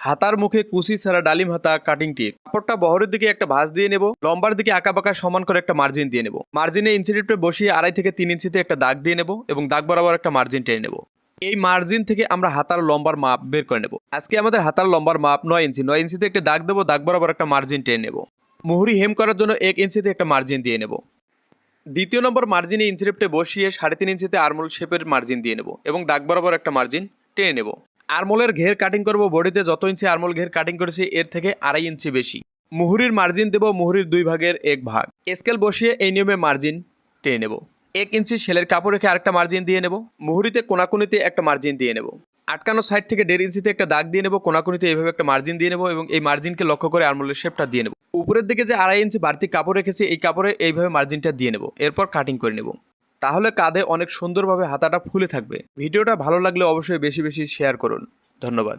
হাতার মুখে কুচি ছাড়া ডালিম হাতা কাটিং টিপ কাপড়টা বহরের দিকে একটা ভাঁজ দিয়ে নেব, লম্বার দিকে আঁকা বাঁকা সমান করে একটা মার্জিন দিয়ে নেব। মার্জিনে ইঞ্চি টিপটা বসিয়ে আড়াই থেকে তিন ইঞ্চিতে একটা দাগ দিয়ে নেব এবং দাগ বরাবর একটা মার্জিন টেনে নেব। এই মার্জিন থেকে আমরা হাতার লম্বার মাপ বের করে নেব। আজকে আমাদের হাতার লম্বার মাপ নয় ইঞ্চি নয় ইঞ্চিতে একটা দাগ দেবো, দাগ বরাবর একটা মার্জিন টেনে নেব। মুহুরি হেম করার জন্য এক ইঞ্চিতে একটা মার্জিন দিয়ে নেব। দ্বিতীয় নম্বর মার্জিনে ইঞ্চিরেপটে বসিয়ে সাড়ে তিন ইঞ্চিতে আরমোল শেপের মার্জিন দিয়ে নেব এবং দাগ বরাবর একটা মার্জিন টেনে নেব। আরমোলের ঘের কাটিং করব বডিতে যত ইঞ্চি আরমোল ঘের কাটিং করেছি, এর থেকে আড়াই ইঞ্চি বেশি। মুহুরির মার্জিন দেব, মুহুরির দুই ভাগের এক ভাগ। স্কেল বসিয়ে এই নিয়মে মার্জিন টেনে নেব। এক ইঞ্চি সেলের কাপড় রেখে আরেকটা মার্জিন দিয়ে নেব। মুহুরিতে কোনাকুনিতে একটা মার্জিন দিয়ে নেব। আটকানো সাইড থেকে দেড় ইঞ্চিতে একটা দাগ দিয়ে নেব, কোনাকুনিতে এইভাবে একটা মার্জিন দিয়ে নেব এবং এই মার্জিনকে লক্ষ্য করে আরমোলের শেপটা দিয়ে নেব। উপরের দিকে যে আড়াই ইঞ্চি বাড়তি কাপড় রেখেছি, এই কাপড়ে এইভাবে মার্জিনটা দিয়ে নেব। এরপর কাটিং করে নেব। তাহলে কাঁধে অনেক সুন্দরভাবে হাতাটা ফুলে থাকবে। ভিডিওটা ভালো লাগলে অবশ্যই বেশি বেশি শেয়ার করুন। ধন্যবাদ।